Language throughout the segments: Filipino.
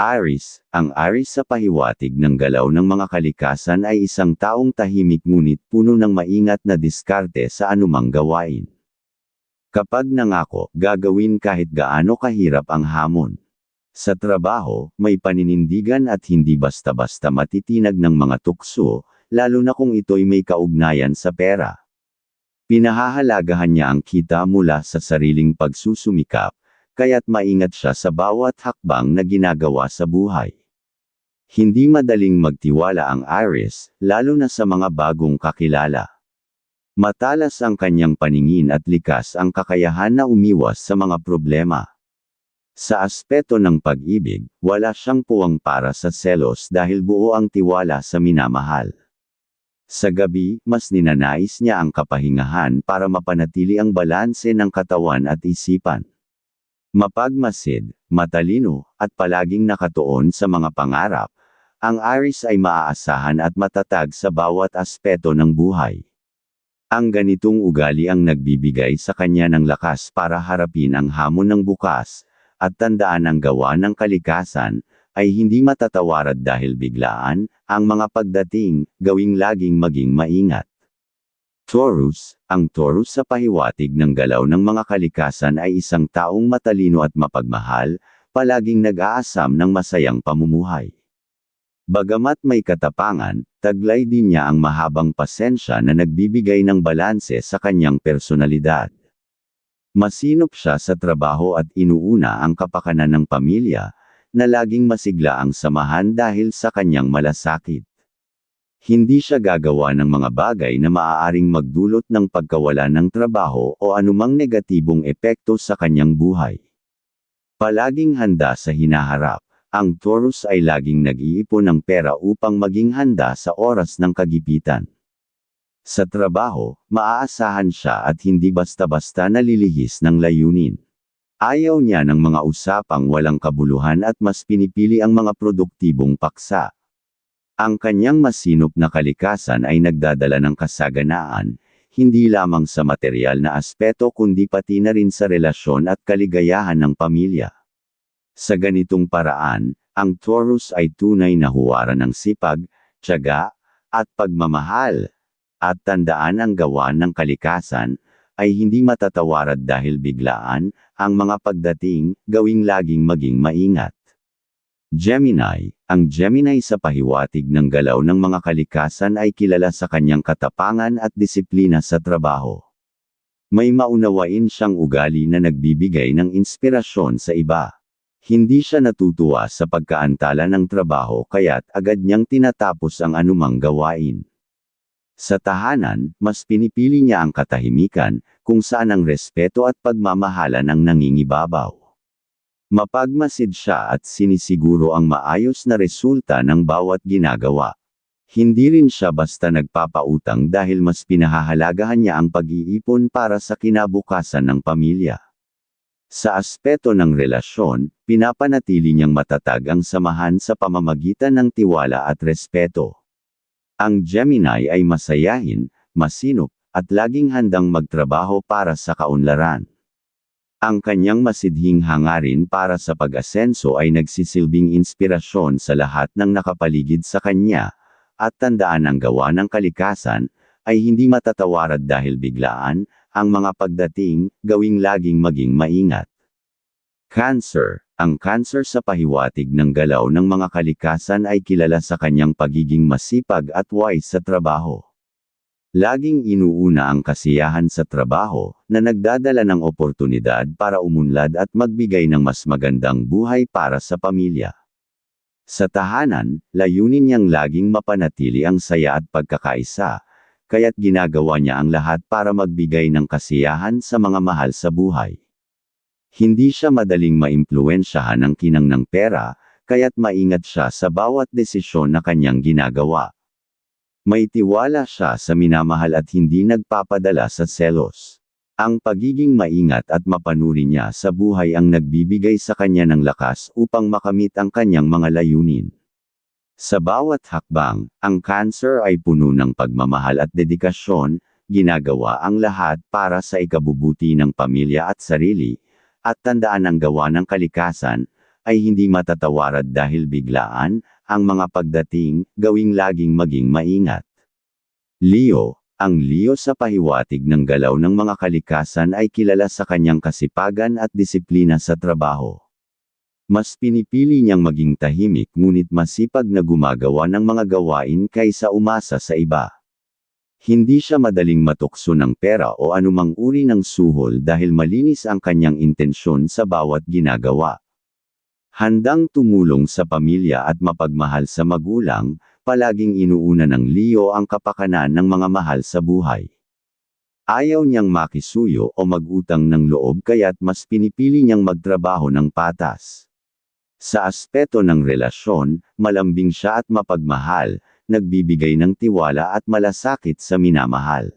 Aris, ang Aris sa pahiwatig ng galaw ng mga kalikasan ay isang taong tahimik ngunit puno ng maingat na diskarte sa anumang gawain. Kapag nangako, gagawin kahit gaano kahirap ang hamon. Sa trabaho, may paninindigan at hindi basta-basta matitinag ng mga tukso, lalo na kung ito'y may kaugnayan sa pera. Pinahahalagahan niya ang kita mula sa sariling pagsusumikap, kaya't maingat siya sa bawat hakbang na ginagawa sa buhay. Hindi madaling magtiwala ang Iris, lalo na sa mga bagong kakilala. Matalas ang kanyang paningin at likas ang kakayahan na umiwas sa mga problema. Sa aspeto ng pag-ibig, wala siyang puwang para sa selos dahil buo ang tiwala sa minamahal. Sa gabi, mas ninanais niya ang kapahingahan para mapanatili ang balanse ng katawan at isipan. Mapagmasid, matalino, at palaging nakatuon sa mga pangarap, ang Aris ay maaasahan at matatag sa bawat aspeto ng buhay. Ang ganitong ugali ang nagbibigay sa kanya ng lakas para harapin ang hamon ng bukas, at tandaan ang gawa ng kalikasan, ay hindi matatawarad dahil biglaan, ang mga pagdating, gawing laging maging maingat. Taurus, ang Taurus sa pahiwatig ng galaw ng mga kalikasan ay isang taong matalino at mapagmahal, palaging nag-aasam ng masayang pamumuhay. Bagamat may katapangan, taglay din niya ang mahabang pasensya na nagbibigay ng balanse sa kanyang personalidad. Masinop siya sa trabaho at inuuna ang kapakanan ng pamilya, na laging masigla ang samahan dahil sa kanyang malasakit. Hindi siya gagawa ng mga bagay na maaaring magdulot ng pagkawala ng trabaho o anumang negatibong epekto sa kanyang buhay. Palaging handa sa hinaharap, ang Taurus ay laging nag-iipon ng pera upang maging handa sa oras ng kagipitan. Sa trabaho, maaasahan siya at hindi basta-basta nalilihis ng layunin. Ayaw niya ng mga usapang walang kabuluhan at mas pinipili ang mga produktibong paksa. Ang kanyang masinop na kalikasan ay nagdadala ng kasaganaan, hindi lamang sa material na aspeto kundi pati na rin sa relasyon at kaligayahan ng pamilya. Sa ganitong paraan, ang Taurus ay tunay na huwaran ng sipag, tiyaga, at pagmamahal. At tandaan ang gawa ng kalikasan, ay hindi matatawarad dahil biglaan, ang mga pagdating, gawing laging maging maingat. Gemini, ang Gemini sa pahiwatig ng galaw ng mga kalikasan ay kilala sa kanyang katapangan at disiplina sa trabaho. May maunawain siyang ugali na nagbibigay ng inspirasyon sa iba. Hindi siya natutuwa sa pagkaantala ng trabaho kaya't agad niyang tinatapos ang anumang gawain. Sa tahanan, mas pinipili niya ang katahimikan, kung saan ang respeto at pagmamahala ng nangingibabaw. Mapagmasid siya at sinisiguro ang maayos na resulta ng bawat ginagawa. Hindi rin siya basta nagpapautang dahil mas pinahahalagahan niya ang pag-iipon para sa kinabukasan ng pamilya. Sa aspeto ng relasyon, pinapanatili niyang matatag ang samahan sa pamamagitan ng tiwala at respeto. Ang Gemini ay masayahin, masinop, at laging handang magtrabaho para sa kaunlaran. Ang kanyang masidhing hangarin para sa pag-asenso ay nagsisilbing inspirasyon sa lahat ng nakapaligid sa kanya, at tandaan ang gawa ng kalikasan, ay hindi matatawarad dahil biglaan, ang mga pagdating, gawing laging maging maingat. Cancer, ang cancer sa pahiwatig ng galaw ng mga kalikasan ay kilala sa kanyang pagiging masipag at wise sa trabaho. Laging inuuna ang kasiyahan sa trabaho, na nagdadala ng oportunidad para umunlad at magbigay ng mas magandang buhay para sa pamilya. Sa tahanan, layunin niyang laging mapanatili ang saya at pagkakaisa, kaya't ginagawa niya ang lahat para magbigay ng kasiyahan sa mga mahal sa buhay. Hindi siya madaling maimpluensyahan ng kinang ng pera, kaya't maingat siya sa bawat desisyon na kanyang ginagawa. May tiwala siya sa minamahal at hindi nagpapadala sa selos. Ang pagiging maingat at mapanuri niya sa buhay ang nagbibigay sa kanya ng lakas upang makamit ang kanyang mga layunin. Sa bawat hakbang, ang cancer ay puno ng pagmamahal at dedikasyon, ginagawa ang lahat para sa ikabubuti ng pamilya at sarili, at tandaan ang gawa ng kalikasan, ay hindi matatawarad dahil biglaan, ang mga pagdating, gawing laging maging maingat. Leo, ang Leo sa pahiwatig ng galaw ng mga kalikasan ay kilala sa kanyang kasipagan at disiplina sa trabaho. Mas pinipili niyang maging tahimik ngunit masipag na gumagawa ng mga gawain kaysa umasa sa iba. Hindi siya madaling matukso ng pera o anumang uri ng suhol dahil malinis ang kanyang intensyon sa bawat ginagawa. Handang tumulong sa pamilya at mapagmahal sa magulang, palaging inuuna ng Leo ang kapakanan ng mga mahal sa buhay. Ayaw niyang makisuyo o magutang ng loob kaya't mas pinipili niyang magtrabaho ng patas. Sa aspeto ng relasyon, malambing siya at mapagmahal, nagbibigay ng tiwala at malasakit sa minamahal.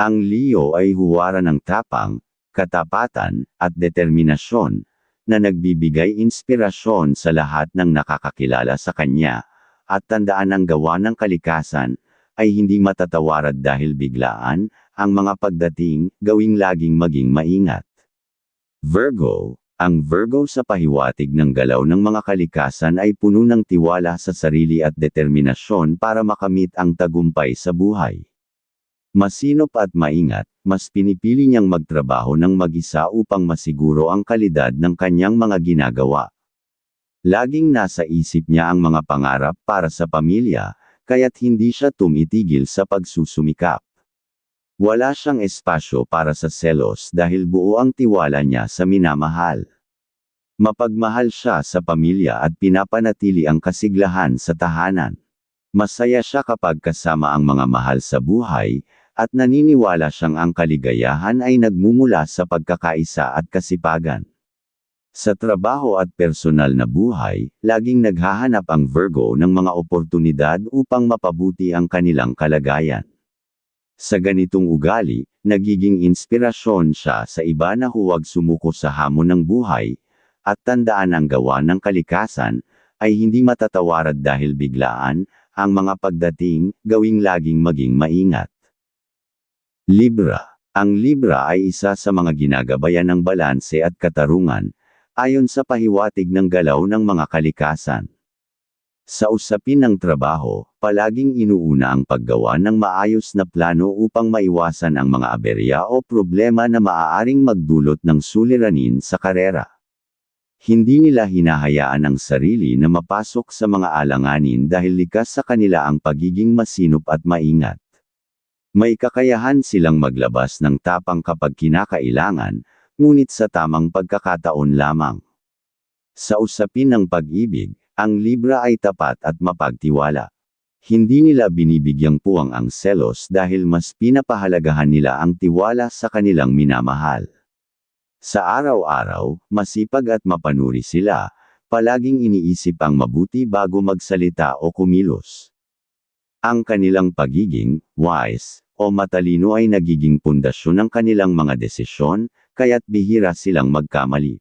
Ang Leo ay huwara ng tapang, katapatan, at determinasyon, na nagbibigay inspirasyon sa lahat ng nakakakilala sa kanya, at tandaan ang gawa ng kalikasan, ay hindi matatawarad dahil biglaan, ang mga pagdating, gawing laging maging maingat. Virgo, ang Virgo sa pahiwatig ng galaw ng mga kalikasan ay puno ng tiwala sa sarili at determinasyon para makamit ang tagumpay sa buhay. Masinop at maingat, mas pinipili niyang magtrabaho ng mag-isa upang masiguro ang kalidad ng kanyang mga ginagawa. Laging nasa isip niya ang mga pangarap para sa pamilya, kaya't hindi siya tumitigil sa pagsusumikap. Wala siyang espasyo para sa selos dahil buo ang tiwala niya sa minamahal. Mapagmahal siya sa pamilya at pinapanatili ang kasiglahan sa tahanan. Masaya siya kapag kasama ang mga mahal sa buhay, at naniniwala siyang ang kaligayahan ay nagmumula sa pagkakaisa at kasipagan. Sa trabaho at personal na buhay, laging naghahanap ang Virgo ng mga oportunidad upang mapabuti ang kanilang kalagayan. Sa ganitong ugali, nagiging inspirasyon siya sa iba na huwag sumuko sa hamon ng buhay, at tandaan ang gawa ng kalikasan, ay hindi matatawarad dahil biglaan, ang mga pagdating, gawing laging maging maingat. Libra. Ang Libra ay isa sa mga ginagabayan ng balanse at katarungan, ayon sa pahiwatig ng galaw ng mga kalikasan. Sa usapin ng trabaho, palaging inuuna ang paggawa ng maayos na plano upang maiwasan ang mga aberya o problema na maaaring magdulot ng suliranin sa karera. Hindi nila hinahayaan ang sarili na mapasok sa mga alanganin dahil likas sa kanila ang pagiging masinop at maingat. May kakayahan silang maglabas ng tapang kapag kinakailangan, ngunit sa tamang pagkakataon lamang. Sa usapin ng pag-ibig, ang Libra ay tapat at mapagtiwala. Hindi nila binibigyang puwang ang selos dahil mas pinapahalagahan nila ang tiwala sa kanilang minamahal. Sa araw-araw, masipag at mapanuri sila, palaging iniisip ang mabuti bago magsalita o kumilos. Ang kanilang pagiging wise o matalino ay nagiging pundasyon ng kanilang mga desisyon, kaya't bihira silang magkamali.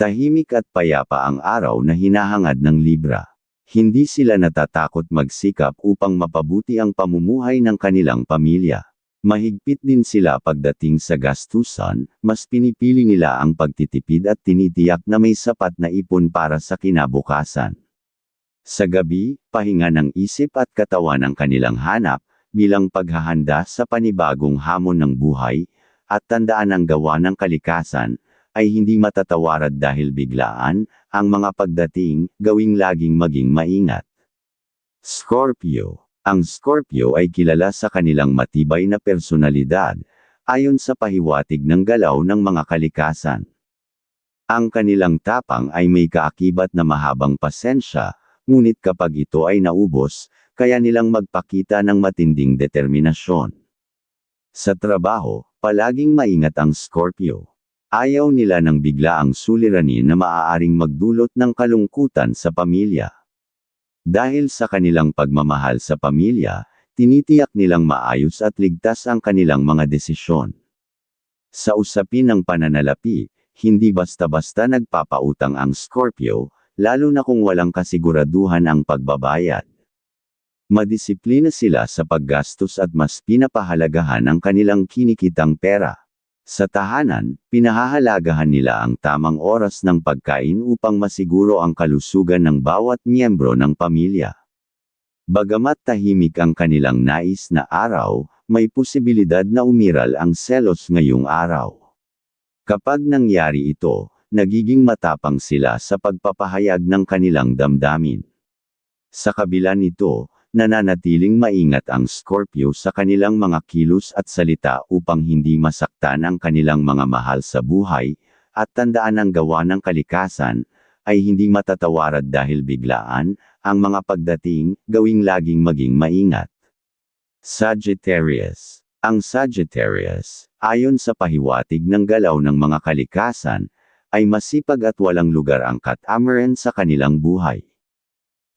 Tahimik at payapa ang araw na hinahangad ng Libra. Hindi sila natatakot magsikap upang mapabuti ang pamumuhay ng kanilang pamilya. Mahigpit din sila pagdating sa gastusan, mas pinipili nila ang pagtitipid at tinitiyak na may sapat na ipon para sa kinabukasan. Sa gabi, pahinga ng isip at katawan ang kanilang hanap, bilang paghahanda sa panibagong hamon ng buhay, at tandaan ang gawa ng kalikasan, ay hindi matatawarad dahil biglaan, ang mga pagdating, gawing laging maging maingat. Scorpio Ang Scorpio ay kilala sa kanilang matibay na personalidad, ayon sa pahiwatig ng galaw ng mga kalikasan. Ang kanilang tapang ay may kaakibat na mahabang pasensya, ngunit kapag ito ay naubos, kaya nilang magpakita ng matinding determinasyon. Sa trabaho, palaging maingat ang Scorpio. Ayaw nila ng bigla ang suliranin na maaaring magdulot ng kalungkutan sa pamilya. Dahil sa kanilang pagmamahal sa pamilya, tinitiyak nilang maayos at ligtas ang kanilang mga desisyon. Sa usapin ng pananalapi, hindi basta-basta nagpapautang ang Scorpio, lalo na kung walang kasiguraduhan ang pagbabayad. Madisiplina sila sa paggastos at mas pinapahalagahan ang kanilang kinikitang pera. Sa tahanan, pinahahalagahan nila ang tamang oras ng pagkain upang masiguro ang kalusugan ng bawat miyembro ng pamilya. Bagamat tahimik ang kanilang nais na araw, may posibilidad na umiral ang selos ngayong araw. Kapag nangyari ito, nagiging matapang sila sa pagpapahayag ng kanilang damdamin. Sa kabila nito, nananatiling maingat ang Scorpio sa kanilang mga kilos at salita upang hindi masaktan ang kanilang mga mahal sa buhay, at tandaan ang gawa ng kalikasan, ay hindi matatawarad dahil biglaan, ang mga pagdating, gawing laging maging maingat. Sagittarius Ang Sagittarius, ayon sa pahiwatig ng galaw ng mga kalikasan, ay masipag at walang lugar ang katamaran sa kanilang buhay.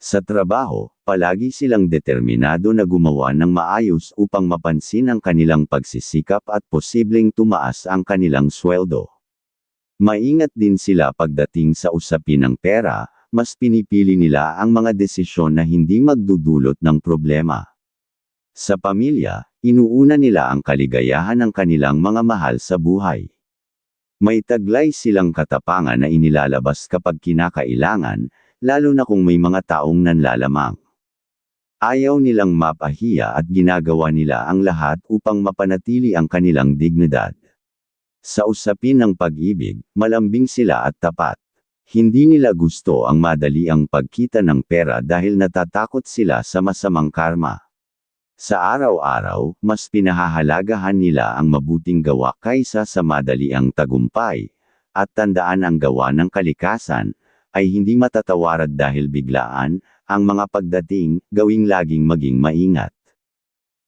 Sa trabaho, palagi silang determinado na gumawa ng maayos upang mapansin ang kanilang pagsisikap at posibleng tumaas ang kanilang sweldo. Maingat din sila pagdating sa usapin ng pera, mas pinipili nila ang mga desisyon na hindi magdudulot ng problema. Sa pamilya, inuuna nila ang kaligayahan ng kanilang mga mahal sa buhay. May taglay silang katapangan na inilalabas kapag kinakailangan, lalo na kung may mga taong nanlalamang. Ayaw nilang mapahiya at ginagawa nila ang lahat upang mapanatili ang kanilang dignidad. Sa usapin ng pag-ibig, malambing sila at tapat. Hindi nila gusto ang madali ang pagkita ng pera dahil natatakot sila sa masamang karma. Sa araw-araw, mas pinahahalagahan nila ang mabuting gawa kaysa sa madali ang tagumpay, at tandaan ang gawa ng kalikasan, ay hindi matatawarad dahil biglaan, ang mga pagdating, gawing laging maging maingat.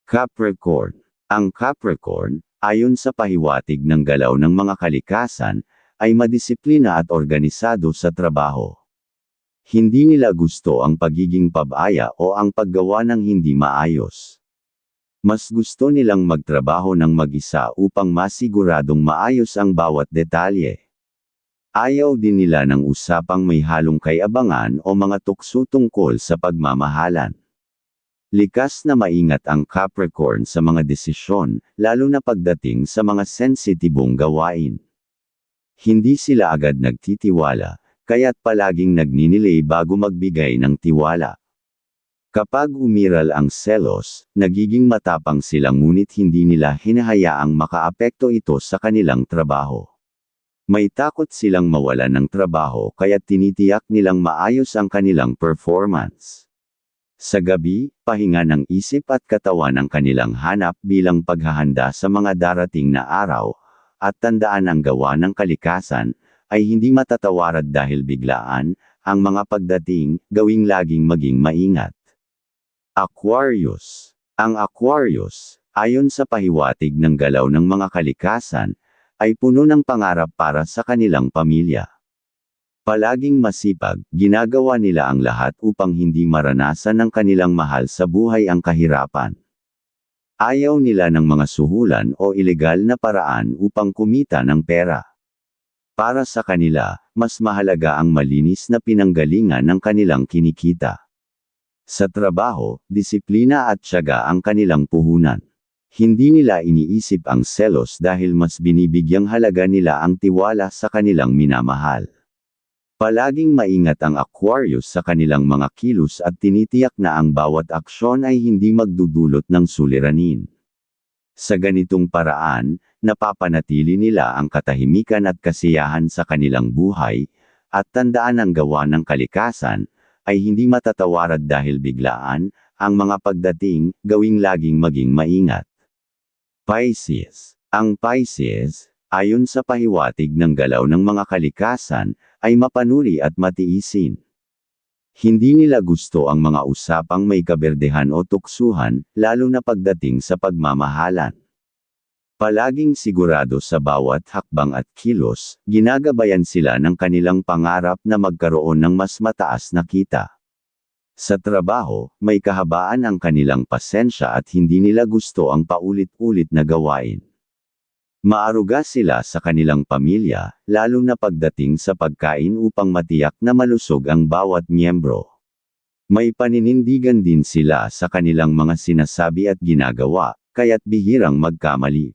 Capricorn Ang Capricorn, ayon sa pahiwatig ng galaw ng mga kalikasan, ay madisiplina at organisado sa trabaho. Hindi nila gusto ang pagiging pabaya o ang paggawa ng hindi maayos. Mas gusto nilang magtrabaho ng mag-isa upang masiguradong maayos ang bawat detalye. Ayaw din nila ng usapang may halong kayabangan o mga tukso tungkol sa pagmamahalan. Likas na maingat ang Capricorn sa mga desisyon, lalo na pagdating sa mga sensitibong gawain. Hindi sila agad nagtitiwala, kaya't palaging nagninilay bago magbigay ng tiwala. Kapag umiral ang selos, nagiging matapang sila ngunit hindi nila hinahayaang makaapekto ito sa kanilang trabaho. May takot silang mawalan ng trabaho kaya tinitiyak nilang maayos ang kanilang performance. Sa gabi, pahinga ng isip at katawan ang kanilang hanap bilang paghahanda sa mga darating na araw, at tandaan ang gawa ng kalikasan, ay hindi matatawarad dahil biglaan, ang mga pagdating, gawing laging maging maingat. Aquarius Ang Aquarius, ayon sa pahiwatig ng galaw ng mga kalikasan, ay puno ng pangarap para sa kanilang pamilya. Palaging masipag, ginagawa nila ang lahat upang hindi maranasan ng kanilang mahal sa buhay ang kahirapan. Ayaw nila ng mga suhulan o ilegal na paraan upang kumita ng pera. Para sa kanila, mas mahalaga ang malinis na pinanggalingan ng kanilang kinikita. Sa trabaho, disiplina at tiyaga ang kanilang puhunan. Hindi nila iniisip ang selos dahil mas binibigyang halaga nila ang tiwala sa kanilang minamahal. Palaging maingat ang Aquarius sa kanilang mga kilos at tinitiyak na ang bawat aksyon ay hindi magdudulot ng suliranin. Sa ganitong paraan, napapanatili nila ang katahimikan at kasiyahan sa kanilang buhay, at tandaan ang gawa ng kalikasan, ay hindi matatawarad dahil biglaan, ang mga pagdating, gawing laging maging maingat. Pisces. Ang Pisces, ayon sa pahiwatig ng galaw ng mga kalikasan, ay mapanuri at matiisin. Hindi nila gusto ang mga usapang may kaberdehan o tuksuhan, lalo na pagdating sa pagmamahalan. Palaging sigurado sa bawat hakbang at kilos, ginagabayan sila ng kanilang pangarap na magkaroon ng mas mataas na kita. Sa trabaho, may kahabaan ang kanilang pasensya at hindi nila gusto ang paulit-ulit na gawain. Maaruga sila sa kanilang pamilya, lalo na pagdating sa pagkain upang matiyak na malusog ang bawat miyembro. May paninindigan din sila sa kanilang mga sinasabi at ginagawa, kaya't bihirang magkamali.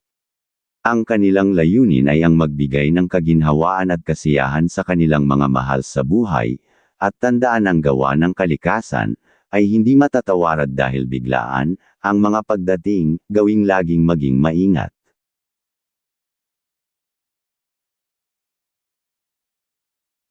Ang kanilang layunin ay ang magbigay ng kaginhawaan at kasiyahan sa kanilang mga mahal sa buhay, at tandaan ang gawa ng kalikasan, ay hindi matatawarad dahil biglaan, ang mga pagdating, gawing laging maging maingat.